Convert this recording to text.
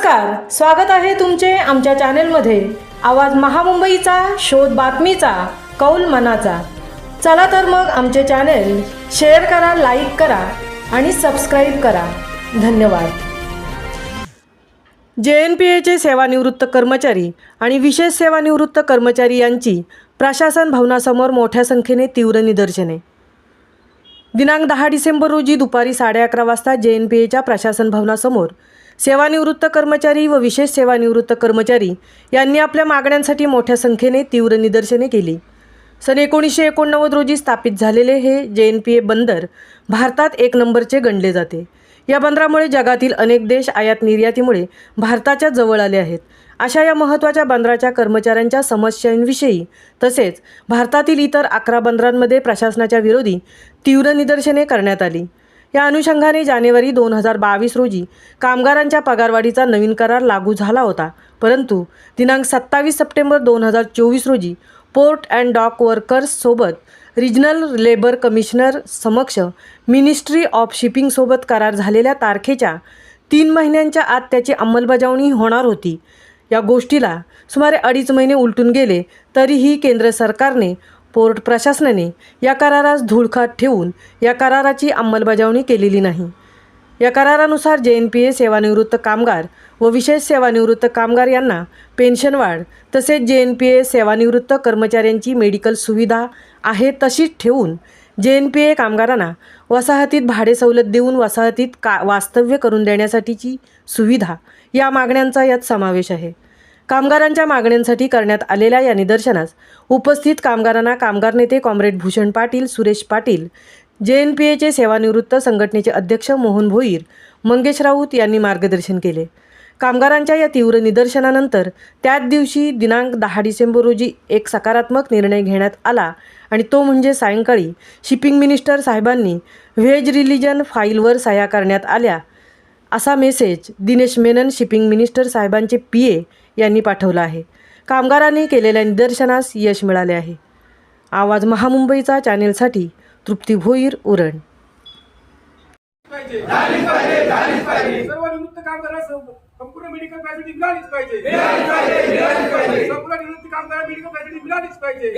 नमस्कार स्वागत आहे तुमचे आमच्या चॅनेलमध्ये. आवाज महामुंबईचा शोध बातमीचा कौल मनाचा. चला तर मग आमचे चॅनेल शेअर करा लाईक करा आणि सबस्क्राईब करा. धन्यवाद. जे एन पी एचे सेवानिवृत्त कर्मचारी आणि विशेष सेवानिवृत्त कर्मचारी यांची प्रशासन भवनासमोर मोठ्या संख्येने तीव्र निदर्शने. दिनांक दहा डिसेंबर रोजी दुपारी साडे अकरा वाजता जे एन पी एच्या प्रशासन भवनासमोर सेवानिवृत्त कर्मचारी व विशेष सेवानिवृत्त कर्मचारी यांनी आपल्या मागण्यांसाठी मोठ्या संख्येने तीव्र निदर्शने केली. सन एकोणीसशे एकोणनव्वद रोजी स्थापित झालेले हे जे एन पी ए बंदर भारतात एक नंबरचे गणले जाते. या बंदरामुळे जगातील अनेक देश आयात निर्यातीमुळे भारताच्या जवळ आले आहेत. अशा या महत्त्वाच्या बंदराच्या कर्मचाऱ्यांच्या समस्यांविषयी तसेच भारतातील इतर अकरा बंदरांमध्ये प्रशासनाच्या विरोधी तीव्र निदर्शने करण्यात आली. या अनुषंगाने जानेवारी दोन हजार बावीस रोजी कामगारांच्या पगारवाढीचा नवीन करार लागू झाला होता. परंतु दिनांक सत्तावीस सप्टेंबर दोन हजार चोवीस रोजी पोर्ट अँड डॉक वर्कर्ससोबत रिजनल लेबर कमिशनर समक्ष मिनिस्ट्री ऑफ शिपिंगसोबत करार झालेल्या तारखेच्या तीन महिन्यांच्या आत त्याची अंमलबजावणी होणार होती. या गोष्टीला सुमारे अडीच महिने उलटून गेले तरीही केंद्र सरकारने पोर्ट प्रशासनाने या करारास धुळखात ठेवून या कराराची अंमलबजावणी केलेली नाही. या करारानुसार जे एन पी ए सेवानिवृत्त कामगार व विशेष सेवानिवृत्त कामगार यांना पेन्शन वाढ तसेच जे एन पी ए सेवानिवृत्त कर्मचाऱ्यांची मेडिकल सुविधा आहे तशीच ठेवून जे एन पी ए कामगारांना वसाहतीत भाडे सवलत देऊन वसाहतीत का वास्तव्य करून देण्यासाठीची सुविधा या मागण्यांचा यात समावेश आहे. कामगारांच्या मागण्यांसाठी करण्यात आलेल्या या निदर्शनास उपस्थित कामगारांना कामगार नेते comrade Bhushan Patil Suresh Patil J N P एचे सेवानिवृत्त संघटनेचे अध्यक्ष मोहन भोईर मंगेश राऊत यांनी मार्गदर्शन केले. कामगारांच्या या तीव्र निदर्शनानंतर त्याच दिवशी दिनांक दहा डिसेंबर रोजी एक सकारात्मक निर्णय घेण्यात आला आणि तो म्हणजे सायंकाळी शिपिंग मिनिस्टर साहेबांनी व्हेज रिलिजन फाईलवर सह्या करण्यात आल्या असा message Dinesh Menon shipping minister साहेबांचे पी ए यांनी पाठवला आहे. कामगारांनी केलेल्या निदर्शनास यश मिळाले आहे. आवाज महामुंबईचा चॅनेलसाठी तृप्ती भोईर उरण. पाहिजे सर्व निवृत्त कामगारांना सं- संपूर्ण मेडिकल फॅसिलिटी मिळालीच पाहिजे संपूर्ण निवृत्त कामगारांना मेडिकल फॅसिलिटी मिळालीच पाहिजे.